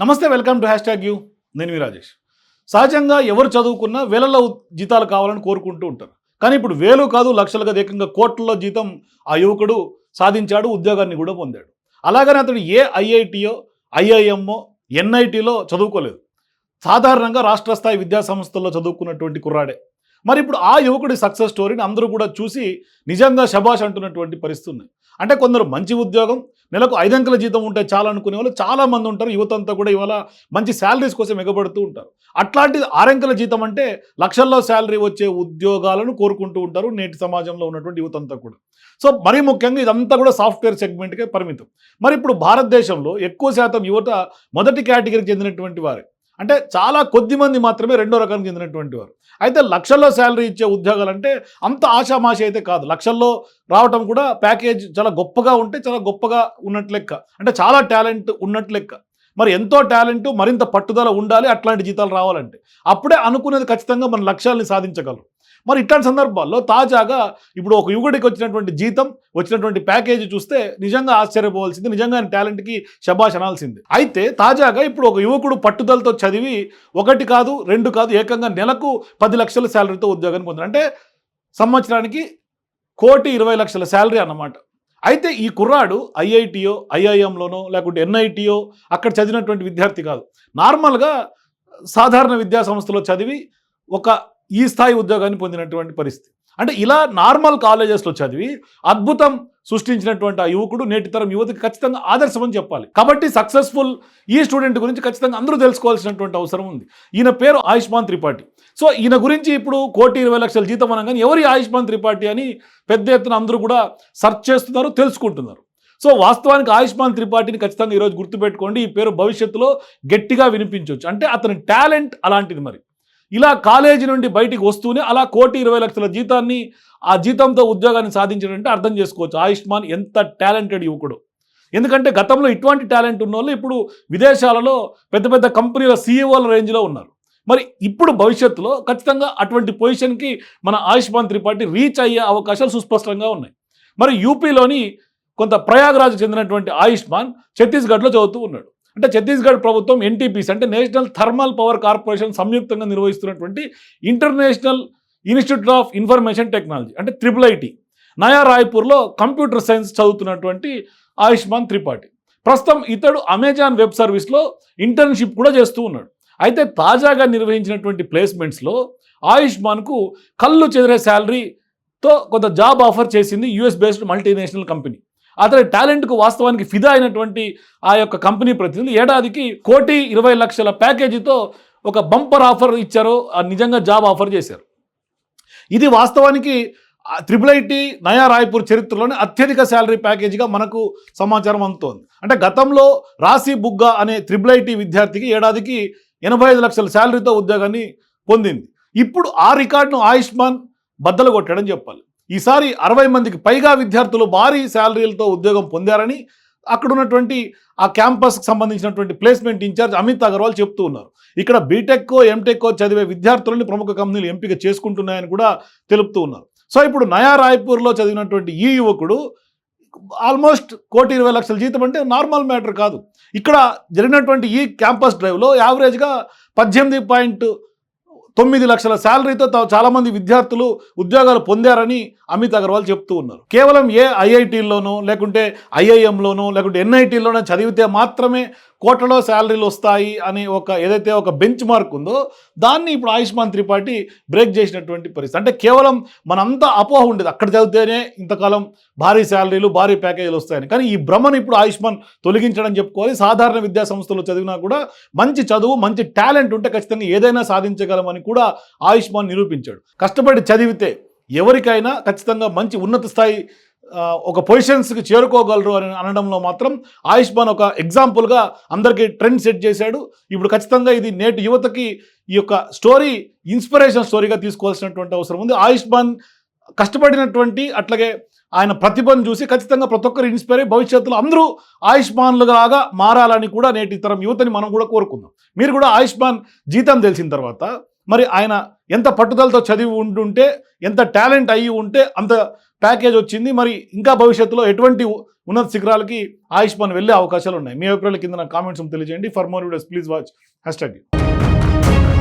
నమస్తే welcome to hash tag you. నేను మీ రాజేష్. సహజంగా ఎవరు చదువుకున్నా వేలలో జీతాలు కావాలని కోరుకుంటూ ఉంటారు. కానీ ఇప్పుడు వేలు కాదు లక్షలుగా ఏకంగా కోట్లలో జీతం ఆ యువకుడు సాధించాడు ఉద్యోగాన్ని కూడా పొందాడు. అలాగని అతడు ఏ ఐఐటియో ఐఐఎంఓ ఎన్ఐటిలో చదువుకోలేదు. సాధారణంగా రాష్ట్ర స్థాయి విద్యాసంస్థల్లో చదువుకున్నటువంటి కుర్రాడే. మరి ఇప్పుడు ఆ యువకుడి సక్సెస్ స్టోరీని అందరూ కూడా చూసి నిజంగా శబాష్ అంటున్నటువంటి పరిస్థితి అంటే కొందరు మంచి ఉద్యోగం నెలకు ఐదంకెల జీతం ఉంటే చాలా అనుకునే వాళ్ళు చాలా మంది ఉంటారు. యువత అంతా కూడా ఇవాళ మంచి శాలరీస్ కోసం ఎగబడుతూ ఉంటారు. అట్లాంటిది ఆరంకెల జీతం అంటే లక్షల్లో శాలరీ వచ్చే ఉద్యోగాలను కోరుకుంటూ ఉంటారు నేటి సమాజంలో ఉన్నటువంటి యువత అంతా కూడా. సో మరీ ముఖ్యంగా ఇదంతా కూడా సాఫ్ట్వేర్ సెగ్మెంట్కే పరిమితం. మరి ఇప్పుడు భారతదేశంలో ఎక్కువ శాతం యువత మొదటి కేటగిరీకి చెందినటువంటి వారే. అంటే చాలా కొద్ది మంది మాత్రమే రెండో రకానికి చెందినటువంటి వారు. అయితే లక్షల్లో శాలరీ ఇచ్చే ఉద్యోగాలు అంటే అంత ఆషామాషి అయితే కాదు. లక్షల్లో రావటం కూడా ప్యాకేజ్ చాలా గొప్పగా ఉంటే చాలా గొప్పగా ఉన్నట్లెక్క అంటే చాలా టాలెంట్ ఉన్నట్లు లెక్క. మరి ఎంతో టాలెంట్ మరింత పట్టుదల ఉండాలి అట్లాంటి జీతాలు రావాలంటే. అప్పుడే అనుకునేది ఖచ్చితంగా మన లక్ష్యాలని సాధించగలరు. మరి ఇట్లాంటి సందర్భాల్లో తాజాగా ఇప్పుడు ఒక యువకుడికి వచ్చినటువంటి జీతం వచ్చినటువంటి ప్యాకేజీ చూస్తే నిజంగా ఆశ్చర్యపోవాల్సింది నిజంగా ఆయన టాలెంట్కి శబాష్ అనాల్సింది. అయితే తాజాగా ఇప్పుడు ఒక యువకుడు పట్టుదలతో చదివి ఒకటి కాదు రెండు కాదు ఏకంగా నెలకు పది లక్షల శాలరీతో ఉద్యోగాన్ని పొందారు అంటే సంవత్సరానికి కోటి ఇరవై లక్షల శాలరీ అన్నమాట. అయితే ఈ కుర్రాడు ఐఐటియో ఐఐఎంలోనో లేకుంటే ఎన్ఐటియో అక్కడ చదివినటువంటి విద్యార్థి కాదు. నార్మల్గా సాధారణ విద్యాసంస్థలో చదివి ఒక ఈ స్థాయి ఉద్యోగాన్ని పొందినటువంటి పరిస్థితి. అంటే ఇలా నార్మల్ కాలేజెస్లో చదివి అద్భుతం సృష్టించినటువంటి ఆ యువకుడు నేటి తరం యువతకి ఖచ్చితంగా ఆదర్శం అని చెప్పాలి. కాబట్టి సక్సెస్ఫుల్ ఈ స్టూడెంట్ గురించి ఖచ్చితంగా అందరూ తెలుసుకోవాల్సినటువంటి అవసరం ఉంది. ఈయన పేరు ఆయుష్మాన్ త్రిపాఠి. సో ఈయన గురించి ఇప్పుడు కోటి ఇరవై లక్షల జీతం అనగానే ఎవరి ఆయుష్మాన్ త్రిపాఠి అని పెద్ద ఎత్తున అందరూ కూడా సెర్చ్ చేస్తున్నారు తెలుసుకుంటున్నారు. సో వాస్తవానికి ఆయుష్మాన్ త్రిపాఠిని ఖచ్చితంగా ఈరోజు గుర్తుపెట్టుకోండి. ఈ పేరు భవిష్యత్తులో గట్టిగా వినిపించవచ్చు అంటే అతని టాలెంట్ అలాంటిది మరి. ఇలా కాలేజీ నుండి బయటికి వస్తూనే అలా కోటి ఇరవై లక్షల జీతాన్ని ఆ జీతంతో ఉద్యోగాన్ని సాధించడంటే అర్థం చేసుకోవచ్చు. ఆయుష్మాన్ ఎంత టాలెంటెడ్ యువకుడు. ఎందుకంటే గతంలో ఇటువంటి టాలెంట్ ఉన్న వాళ్ళు ఇప్పుడు విదేశాలలో పెద్ద పెద్ద కంపెనీల సీఈఓల రేంజ్లో ఉన్నారు. మరి ఇప్పుడు భవిష్యత్తులో ఖచ్చితంగా అటువంటి పొజిషన్కి మన ఆయుష్మాన్ త్రిపాఠి రీచ్ అయ్యే అవకాశాలు సుస్పష్టంగా ఉన్నాయి. మరి యూపీలోని కొంత ప్రయాగ్రాజ్కి చెందినటువంటి ఆయుష్మాన్ ఛత్తీస్గఢ్లో చదువుతూ ఉన్నాడు. అంటే ఛత్తీస్గఢ్ ప్రభుత్వం ఎన్టీపీసీ అంటే నేషనల్ థర్మల్ పవర్ కార్పొరేషన్ సంయుక్తంగా నిర్వహిస్తున్నటువంటి international institute of information technology అంటే ట్రిపుల్ ఐటీ నయా రాయ్పూర్లో కంప్యూటర్ సైన్స్ చదువుతున్నటువంటి ఆయుష్మాన్ త్రిపాఠి. ప్రస్తుతం ఇతడు అమెజాన్ వెబ్ సర్వీస్లో ఇంటర్న్షిప్ కూడా చేస్తూ ఉన్నాడు. అయితే తాజాగా నిర్వహించినటువంటి ప్లేస్మెంట్స్లో ఆయుష్మాన్కు కళ్ళు చెదిరే శాలరీతో కొంత జాబ్ ఆఫర్ చేసింది యుఎస్ బేస్డ్ మల్టీనేషనల్ కంపెనీ. అతని టాలెంట్కు వాస్తవానికి ఫిదా అయినటువంటి ఆ యొక్క కంపెనీ ప్రతినిధి. ఏడాదికి కోటి ఇరవై లక్షల ప్యాకేజీతో ఒక బంపర్ ఆఫర్ ఇచ్చారు. ఆ నిజంగా జాబ్ ఆఫర్ చేశారు. ఇది వాస్తవానికి త్రిపుల్ ఐటీ నయా రాయ్పూర్ చరిత్రలోనే అత్యధిక శాలరీ ప్యాకేజీగా మనకు సమాచారం అందుతోంది. అంటే గతంలో రాశి బుగ్గా అనే త్రిపుల్ ఐటీ విద్యార్థికి ఏడాదికి ఎనభై ఐదు లక్షల శాలరీతో ఉద్యోగాన్ని పొందింది. ఇప్పుడు ఆ రికార్డును ఆయుష్మాన్ బద్దలు కొట్టాడని చెప్పాలి. ఈసారి అరవై మందికి పైగా విద్యార్థులు భారీ శాలరీలతో ఉద్యోగం పొందారని అక్కడున్నటువంటి ఆ క్యాంపస్కి సంబంధించినటువంటి ప్లేస్మెంట్ ఇన్ఛార్జ్ అమిత్ అగర్వాల్ చెప్తూ ఉన్నారు. ఇక్కడ బీటెక్కో ఎంటెక్కో చదివే విద్యార్థులని ప్రముఖ కంపెనీలు ఎంపిక చేసుకుంటున్నాయని కూడా తెలుపుతూ ఉన్నారు. సో ఇప్పుడు నయా రాయ్పూర్లో చదివినటువంటి ఈ యువకుడు ఆల్మోస్ట్ కోటి ఇరవై లక్షల జీతం అంటే నార్మల్ మ్యాటర్ కాదు. ఇక్కడ జరిగినటువంటి ఈ క్యాంపస్ డ్రైవ్లో యావరేజ్గా పద్దెనిమిది పాయింట్ తొమ్మిది లక్షల శాలరీతో తా- చాలామంది విద్యార్థులు ఉద్యోగాలు పొందారని అమిత్ అగర్వాల్ చెప్తూ ఉన్నారు. కేవలం ఏ ఐఐటీల్లోనో లేకుంటే ఐఐఎంలోనో లేకుంటే ఎన్ఐటీల్లోనో చదివితే మాత్రమే కోట్లలో శాలరీలు వస్తాయి అని ఒక ఏదైతే ఒక బెంచ్ మార్క్ ఉందో దాన్ని ఇప్పుడు ఆయుష్మాన్ త్రిపాఠి బ్రేక్ చేసినటువంటి పరిస్థితి. అంటే కేవలం మనంతా అపోహ ఉండేది. అక్కడ చదివితేనే ఇంతకాలం భారీ శాలరీలు భారీ ప్యాకేజీలు వస్తాయని. కానీ ఈ భ్రమను ఇప్పుడు ఆయుష్మాన్ తొలగించడం చెప్పుకోవాలి. సాధారణ విద్యా సంస్థలో చదివినా కూడా మంచి చదువు మంచి టాలెంట్ ఉంటే ఖచ్చితంగా ఏదైనా సాధించగలమని కూడా ఆయుష్మాన్ నిరూపించాడు. కష్టపడి చదివితే ఎవరికైనా ఖచ్చితంగా మంచి ఉన్నత స్థాయి ఒక పొజిషన్స్కి చేరుకోగలరు అని అనడంలో మాత్రం ఆయుష్మాన్ ఒక ఎగ్జాంపుల్గా అందరికీ ట్రెండ్ సెట్ చేశాడు. ఇప్పుడు ఖచ్చితంగా ఇది నేటి యువతకి ఈ యొక్క స్టోరీ ఇన్స్పిరేషన్ స్టోరీగా తీసుకోవాల్సినటువంటి అవసరం ఉంది. ఆయుష్మాన్ కష్టపడినటువంటి అట్లాగే ఆయన ప్రతిభను చూసి ఖచ్చితంగా ప్రతి ఒక్కరు ఇన్స్పైర్ అయ్యి భవిష్యత్తులో అందరూ ఆయుష్మాన్లుగా మారాలని కూడా నేటి తరం యువతని మనం కూడా కోరుకుందాం. మీరు కూడా ఆయుష్మాన్ జీతం తెలిసిన తర్వాత మరి ఆయన ఎంత పట్టుదలతో చదివి ఉంటుంటే ఎంత టాలెంట్ అయ్యి ఉంటే అంత ప్యాకేజ్ వచ్చింది. మరి ఇంకా భవిష్యత్తులో ఎటువంటి ఉన్నత శిఖరాలకి ఆయుష్మాన్ వెళ్ళే అవకాశాలు ఉన్నాయి? మీ అభిప్రాయాల కింద నా కామెంట్స్ తెలియజేయండి. For more videos please watch hash tag